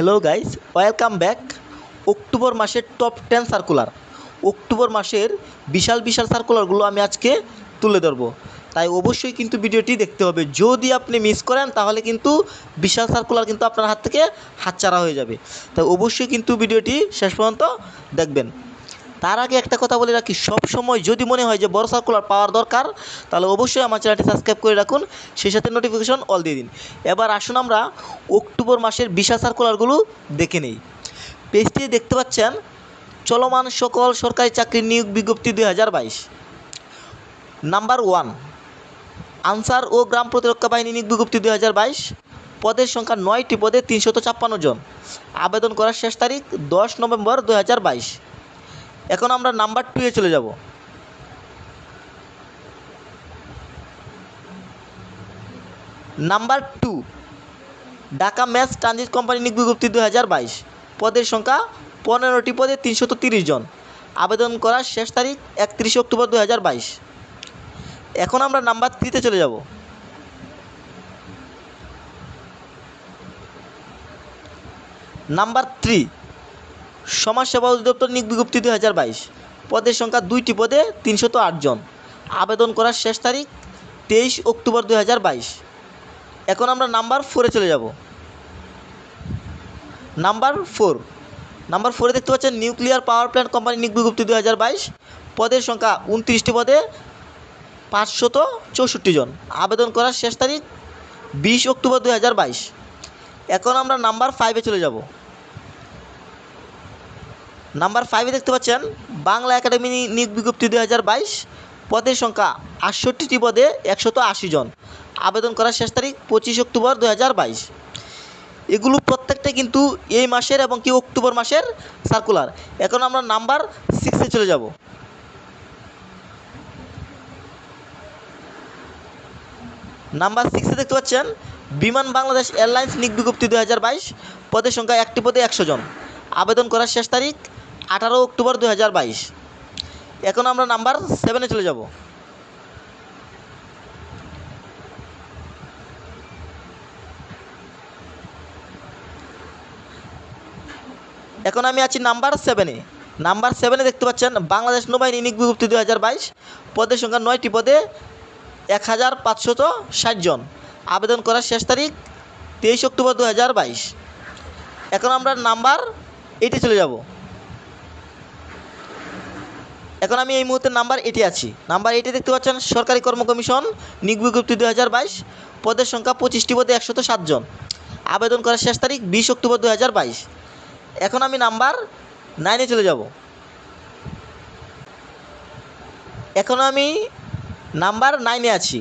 Hello guys welcome back October মাসের top ten circular October মাসের বিশাল বিশাল সার্কুলারগুলো আমি আজকে তুলে ধরবো। তাই অবশ্যই কিন্তু ভিডিওটি দেখতে হবে। যদি আপনি মিস করেন, তাহলে কিন্তু বিশাল সার্কুলার কিন্তু আপনার হাত থেকে হাতছাড়া হয়ে যাবে। তাই অবশ্যই কিন্তু ভিডিওটি শেষ পর্যন্ত দেখবেন। তার আগে একটা কথা বলে রাখি সব সময় যদি মনে হয় যে বড় সার্কুলার পাওয়ার দরকার, তাহলে অবশ্যই আমার চ্যানেলটি সাবস্ক্রাইব করে রাখুন, সেই সাথে নোটিফিকেশন অল দিয়ে দিন। এবার আসুন আমরা অক্টোবর মাসের বিশাল সার্কুলারগুলো দেখে নেই। পেজটি দেখতে পাচ্ছেন, চলমান সকল সরকারি চাকরির নিয়োগ বিজ্ঞপ্তি দুই হাজার বাইশ। নাম্বার ওয়ান আনসার ও গ্রাম প্রতিরক্ষা বাহিনী নিয়োগ বিজ্ঞপ্তি দুই হাজার বাইশ। পদের সংখ্যা নয়টি পদে তিনশত ছাপ্পান্ন জন। আবেদন করার শেষ তারিখ দশ নভেম্বর দুই হাজার বাইশ। এখন আমরা নাম্বার টুয়ে চলে যাব। Number two Dhaka mass transit company নিয়োগ বিজ্ঞপ্তি দু হাজার বাইশ। পদের সংখ্যা পনেরোটি পদে তিনশত তিরিশ জন। আবেদন করার শেষ তারিখ একত্রিশে অক্টোবর দু হাজার বাইশ। এখন আমরা নাম্বার থ্রিতে চলে যাব। নাম্বার থ্রি সমাজসেবা অধিদপ্তর নিয়োগ বিজ্ঞপ্তি দুই হাজার বাইশ। পদের সংখ্যা দুইটি পদে তিনশত জন। আবেদন করার শেষ তারিখ তেইশ অক্টোবর দুই হাজার বাইশ। এখন আমরা নাম্বার ফোরে চলে যাব। নাম্বার ফোর নাম্বার ফোরে দেখতে পাচ্ছেন নিউক্লিয়ার পাওয়ার প্ল্যান্ট কোম্পানি নিয়োগ বিজ্ঞপ্তি দুই হাজার বাইশ। পদের সংখ্যা উনত্রিশটি পদে পাঁচশত চৌষট্টি জন। আবেদন করার শেষ তারিখ বিশ অক্টোবর দুই হাজার বাইশ। এখন আমরা নাম্বার ফাইভে চলে যাব। নাম্বার ফাইভে দেখতে পাচ্ছেন, বাংলা একাডেমি নিয়োগ বিজ্ঞপ্তি দুই হাজার বাইশ, পদের সংখ্যা আটষট্টিটি পদে একশত আশি জন। আবেদন করার শেষ তারিখ পঁচিশ অক্টোবর দু হাজার বাইশ। এগুলো প্রত্যেকটা কিন্তু এই মাসের এবং কি অক্টোবর মাসের সার্কুলার এখন আমরা নাম্বার সিক্সে চলে যাব। নাম্বার সিক্সে দেখতে পাচ্ছেন, বিমান বাংলাদেশ এয়ারলাইন্স নিয়োগ বিজ্ঞপ্তি দু হাজার বাইশ, পদের সংখ্যা একটি পদে একশো জন। আবেদন করার শেষ তারিখ আঠারো অক্টোবর দু হাজার বাইশ। এখন আমরা নাম্বার সেভেনে চলে যাব। এখন আমি আছি নাম্বার সেভেনে নাম্বার সেভেনে দেখতে পাচ্ছেন বাংলাদেশ নৌবাহিনী নিয়োগ বিজ্ঞপ্তি দু হাজার বাইশ। পদের সংখ্যা নয়টি পদে এক হাজার পাঁচশত ষাট জন। আবেদন করার শেষ তারিখ তেইশ অক্টোবর দু হাজার বাইশ। এখন আমরা নাম্বার এইটে চলে যাব। এখন আমি এই মুহূর্তে নাম্বার এটি আছি। নাম্বার এটি দেখতে পাচ্ছেন সরকারি কর্ম কমিশন, নিয়োগ বিজ্ঞপ্তি দু হাজার বাইশ, পদের সংখ্যা পঁচিশটি পদে একশত ষাট জন। আবেদন করার শেষ তারিখ বিশ অক্টোবর দু হাজার বাইশ। এখন আমি নাম্বার নাইনে চলে যাব। এখন আমি নাম্বার নাইনে আছি।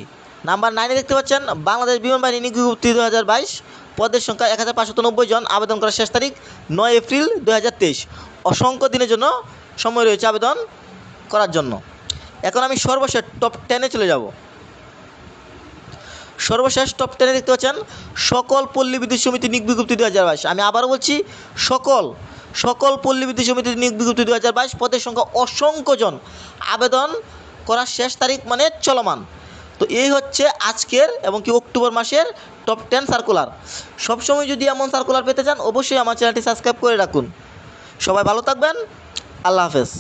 নাম্বার নাইনে দেখতে পাচ্ছেন বাংলাদেশ বিমান বাহিনী নিয়োগ বিজ্ঞপ্তি দু হাজার বাইশ, পদের সংখ্যা এক হাজার পাঁচশত নব্বই জন। আবেদন করার শেষ তারিখ নয় এপ্রিল দু হাজার তেইশ। অসংখ্য দিনের জন্য সময় রয়েছে আবেদন। করার জন্য। এখন আমি সর্বশেষ টপ টেনে চলে যাব। সর্বশেষ টপ টেনে দেখতে পাচ্ছেন, সকল পল্লী বিদ্যুৎ সমিতি নিয়োগ বিজ্ঞপ্তি দু হাজার বাইশ। আমি আবারও বলছি, সকল সকল পল্লী বিদ্যুৎ সমিতি নিয়োগ বিজ্ঞপ্তি দু হাজার বাইশ, পদের সংখ্যা অসংখ্য জন। আবেদন করার শেষ তারিখ মানে চলমান। তো এই হচ্ছে আজকের এবং কি অক্টোবর মাসের টপ টেন সার্কুলার সবসময় যদি এমন সার্কুলার পেতে চান, অবশ্যই আমার চ্যানেলটি সাবস্ক্রাইব করে রাখুন। সবাই ভালো থাকবেন। আল্লাহ হাফেজ।